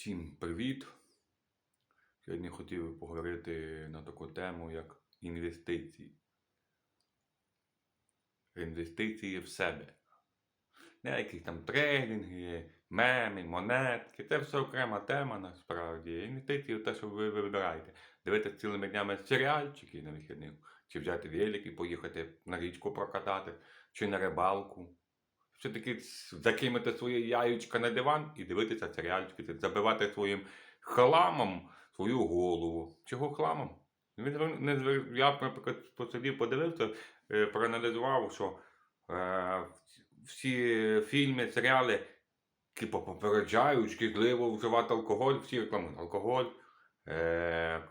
Всім привіт! Сьогодні хотів би поговорити на таку тему, як інвестиції. Інвестиції в себе. Не якісь там трейдинги, меми, монетки. Це все окрема тема насправді. Інвестиції в те, що ви вибираєте. Дивитися цілими днями серіальчики на вихідних, чи взяти велик і поїхати на річку прокатати, чи на рибалку. Все-таки закинути своє яючка на диван і дивитися серіальчики, забивати своїм хламом свою голову. Чого хламом? Звер- не звер- Я, наприклад, посидів, подивився, е, проаналізував, що е, всі фільми, серіали типу, попереджають, шкідливо вживати алкоголь, всі рекламують алкоголь, е,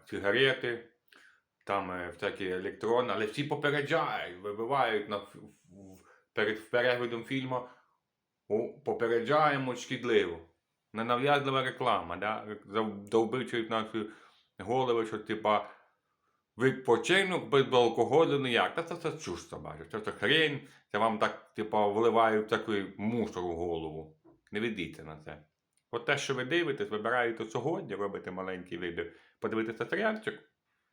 там е, всякі електрони, але всі попереджають, вибивають на, перед переглядом фільму, попереджаємо шкідливо. Ненав'язлива реклама, да? довбичують наші голови, що типа відпочинок без алкоголю ніяк. Та це, це чуш собача, це, це хрень, це вам так, типа, вливають такий мусор у голову. Не ведіться на це. От те, що ви дивитесь, вибираєте сьогодні, робите маленький вибір, подивитися серіальчик,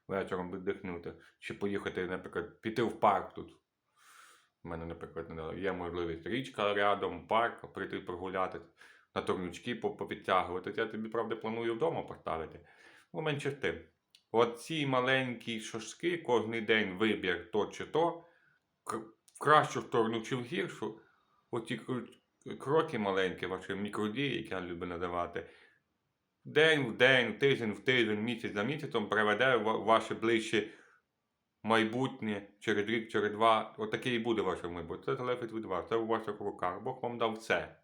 вечором віддихнути, чи поїхати, наприклад, піти в парк тут. У мене, наприклад, не- є можливість річка рядом, парк, прийти прогуляти, на турнічки по- попідтягувати. Я тобі, правда, планую вдома поставити. Ну, менше тим. Оці маленькі шашки, кожен день вибір то чи то, в кращу сторону чи в гіршу, оці кроки маленькі, ваші мікродії, які я люблю називати, день в день, тиждень в тиждень, місяць за місяцем приведе ва- ваше ближче майбутнє через рік, через два. Отаке і буде ваше майбутнє. Це залежить від вас, це у ваших руках. Бог вам дав все.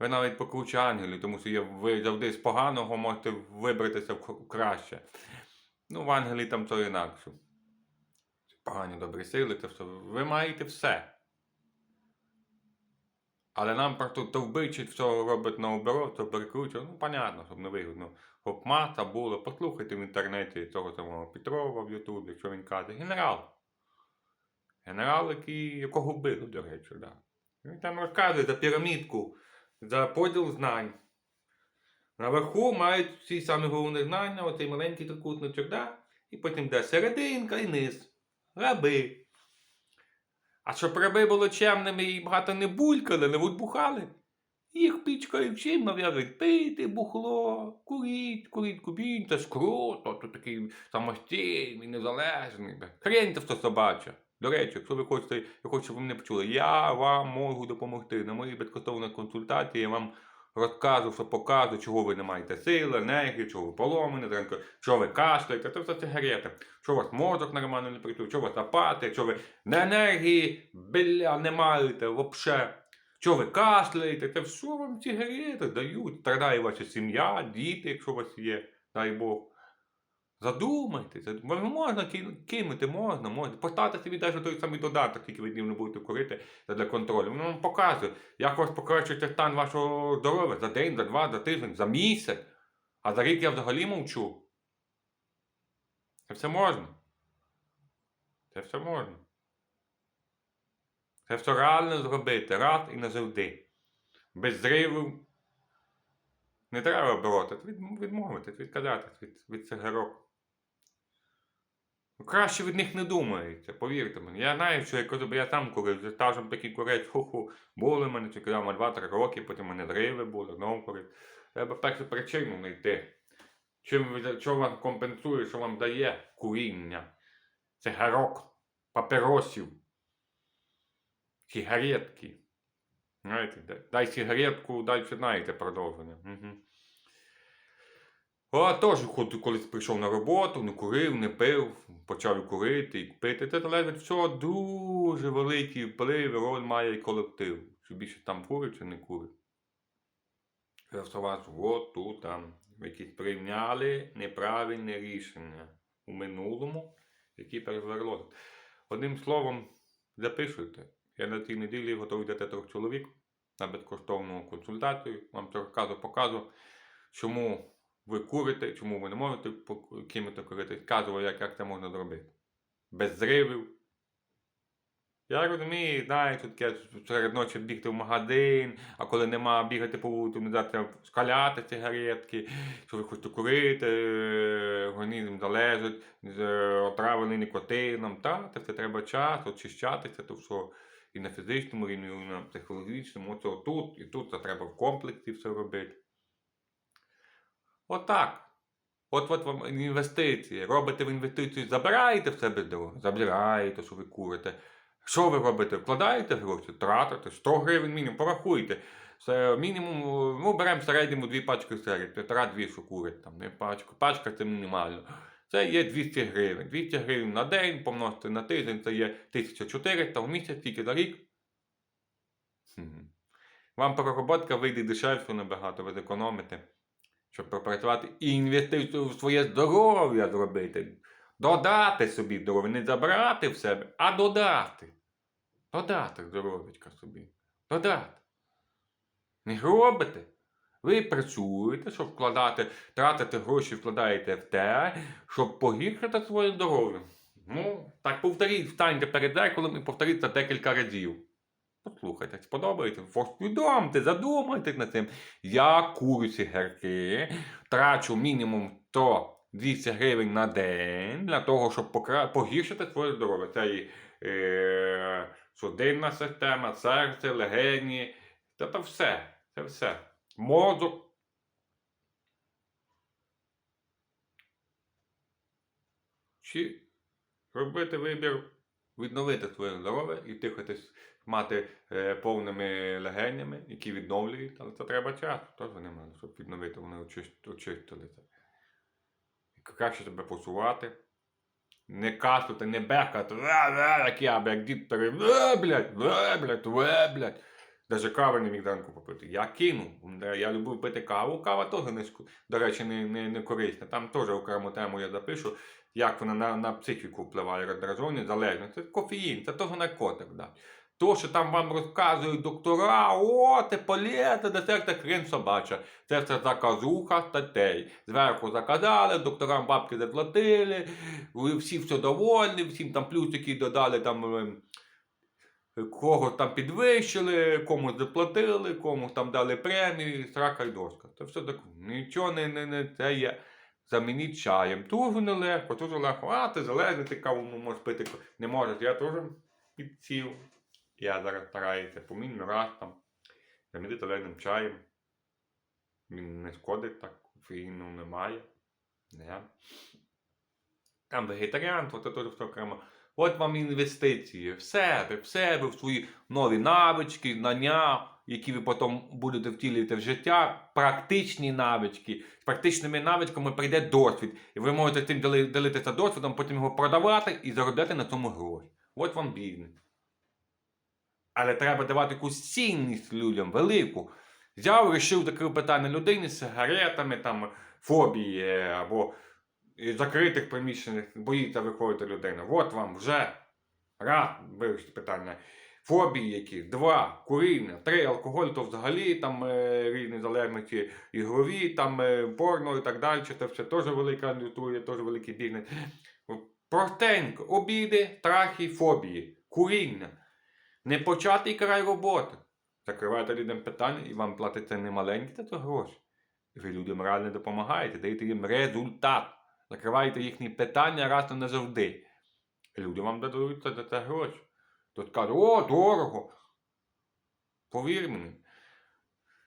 Ви навіть покруче ангелів, тому що ви завжди з поганого можете вибратися в краще. Ну, в ангелі там то інакше. Погані добрі сили, це все. Ви маєте все. Але нам просто товбичить, все робить наоборот, все перекручує. Ну, понятно, щоб не вигідно. Щоб маса була. Послухайте в інтернеті цього самого Петрова в Ютубі, що він каже. Генерал. Генерал, який, якого вбили, до речі, да. Він там розказує за пірамідку, за поділ знань. Наверху мають всі самі головні знання, оцей маленький трикутничок, да? і потім де серединка і низ. Раби. А щоб раби були чемними і багато не булькали, не відбухали, їх пічкають всім нав'язують пити, бухло, куріть, куріть кубінь, це ж круто, то такий самостійний, незалежний. Хрень це все собаче. До речі, якщо ви хочете, я хочу, щоб ви мене почули, я вам можу допомогти. На моїй безкоштовній консультації я вам розкажу, що показу, чого ви не маєте сили, енергії, чого ви поломані, зранку, що ви кашляєте, це все сигарети. Що у вас мозок нормально не працює, що у вас апати, що ви на енергії, біля не маєте взагалі. Що ви кашляєте, це все вам сигарети дають. Страдає ваша сім'я, діти, якщо у вас є, дай Бог. Задумайтеся, можна кинути, можна, можна. Поставте собі навіть той самий додаток, тільки ви днів не будете курити для контролю. Воно вам показує, як у вас покращується стан вашого здоров'я за день, за два, за тиждень, за місяць. А за рік я взагалі мовчу. Це все можна. Це все можна. Це все реально зробити раз і назавжди. Без зривів. Не треба боротися, відмовитись, відказатись від, від цигарок. Ну, Краще від них не думається, повірте мені. Я знаю, що я кажу, я сам курив, зі стажем такий курець, ху-ху, були мене тільки там 2-3 роки, потім мене зриви були, знову курив. Треба першу причину знайти. Чим що вам компенсує, що вам дає куріння, цигарок, папіросів, сигаретки. Знаєте, дай сигаретку, далі знаєте продовження. Угу. А теж колись прийшов на роботу, не курив, не пив, почав курити і пити. Це залежить все дуже великий вплив, роль має і колектив. Чи більше там курить, чи не курить. Все вас от тут там. Якісь прийняли неправильне рішення у минулому, які перевернули. Одним словом, записуйте. Я на цій неділі готовий дати трьох чоловік на безкоштовну консультацію. Вам розказу, показу, чому ви курите, чому ви не можете кинути курити. Вказую, як, як це можна зробити. Без зривів, Я розумію, знаю, тут таке серед ночі бігти в магазин, а коли нема бігати по вулиці, не дати скаляти цигаретки, що ви хочете курити, е, організм залежить, з- отравлений нікотином. Та, це все треба час, очищатися, то що і на фізичному рівні, і на психологічному, оце отут, і тут це треба в комплексі все робити. Отак. От от вам інвестиції. Робите в інвестицію, забираєте в себе здоров'я, забираєте, що ви курите. Що ви робите? Вкладаєте гроші, тратите 100 гривень мінімум, порахуйте. Це мінімум, ну беремо в середньому дві пачки сигарет, півтора-дві, що курить там, не пачку. Пачка це мінімально. Це є 200 гривень. 200 гривень на день, помножити на тиждень, це є 1400 в місяць, тільки за рік. Хм. Вам пророботка вийде дешевше набагато, ви зекономите щоб пропрацювати і інвестицію в своє здоров'я зробити. Додати собі здоров'я, не забрати в себе, а додати. Додати здоров'ячка собі. Додати. Не робите. Ви працюєте, щоб вкладати, тратите гроші, вкладаєте в те, щоб погіршити своє здоров'я. Ну, так повторіть, встаньте перед зеркалом і повторіть це декілька разів. Послухайте, сподобається, усвідомте, задумайтесь над цим. Я курю сигарки, трачу мінімум 100-200 гривень на день для того, щоб покра... погіршити своє здоров'я. Це і е... судинна система, серце, легені. Це, це все. Це все. Мозок. Чи робити вибір, відновити своє здоров'я і тихотись мати е, повними легенями, які відновлюють, але це треба час, теж немає, щоб відновити, вони очи- очистили це. Краще себе посувати. Не кашлювати, не бекати, як я, як дід старий, «Ва, блядь, блядь. Даже кави не міг зранку попити. Я кинув. Я любив пити каву. Кава теж не до речі, не, не, не корисна. Там теж окрему тему я запишу, як вона на, на психіку впливає, роздраження, залежність. Це кофеїн, це теж наркотик. Да. То, що там вам розказують доктора, о, це полезно, десерт це хрен собача. Це все заказуха статей. Зверху заказали, докторам бабки заплатили, всі все довольні, всім там плюсики додали там. ем, Когось там підвищили, комусь заплатили, комусь там дали премії, срака й доска. Це все так. Нічого не, не, не це є. Замініть чаєм. Дуже нелегко, дуже легко. А, ти залежний, ти каву можеш пити. Не можеш. Я теж підсів. Я зараз стараюся помінь раз там. Замінити зеленим чаєм. Він не шкодить так, кофеїну немає. Не. Там вегетаріанство, це теж все окремо. От вам інвестиції в себе, в себе, в свої нові навички, знання, які ви потім будете втілювати в життя. Практичні навички. З практичними навичками прийде досвід. І ви можете цим діли- ділитися досвідом, потім його продавати і заробляти на цьому гроші. От вам бізнес. Але треба давати якусь цінність людям велику. Взяв, вирішив закрив питання людини з сигаретами, там, фобії е, або закритих приміщеннях боїться виходити людина. От вам вже раз вирішити питання. Фобії які, два, куріння, три, алкоголь, то взагалі там е, різні залежності, ігрові, там е, порно і так далі. Це все теж велика індустрія, теж великий бізнес. Простенько, обіди, страхи, фобії, куріння. Не початий край роботи. Закриваєте людям питання і вам платиться не маленькі це то гроші. Ви людям реально допомагаєте, даєте їм результат. Закриваєте їхні питання раз і назавжди. Люди вам дадуть за це гроші. Тут кажуть, о, дорого. Повір мені.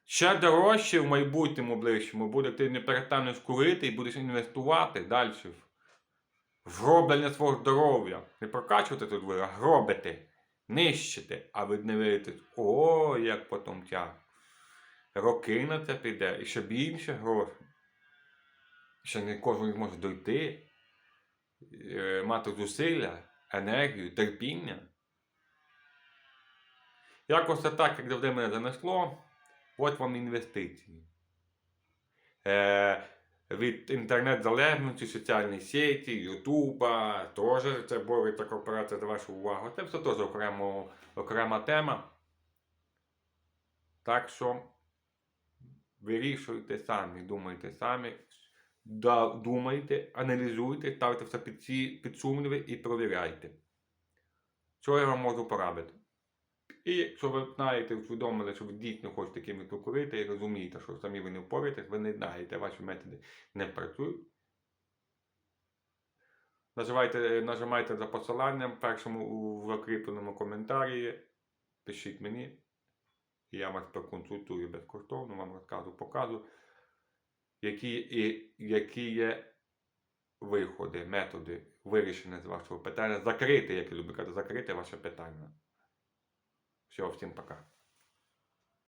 Ще дорожче в майбутньому ближчому буде, ти не перестанеш курити і будеш інвестувати далі в, в роблення свого здоров'я. Не прокачувати тут ви, а гробити, нищити, а ви не вийдете, о, як потім тяг. Роки на це піде, і ще більше грошей. Ще не кожен зможе дойти, е, мати зусилля, енергію, терпіння. Якось це так, як завжди мене занесло, от вам інвестиції. Е, від інтернет-залежності, соціальні сеті, Ютуба, теж це бореться корпорація за вашу увагу. Це все теж окремо, окрема тема. Так що вирішуйте самі, думайте самі, думайте, аналізуйте, ставте все під ці під сумніви і провіряйте. Що я вам можу порадити? І якщо ви знаєте, усвідомили, що ви дійсно хочете кимось курити і розумієте, що самі ви не впораєтесь, ви не знаєте, ваші методи не працюють. Нажимайте, нажимайте за посиланням першому у закріпленому коментарі, пишіть мені, я вас проконсультую безкоштовно, вам розкажу, покажу, які, і, які є виходи, методи вирішення з вашого питання, закрити, як я люблю казати, закрити ваше питання. Все, всім пока.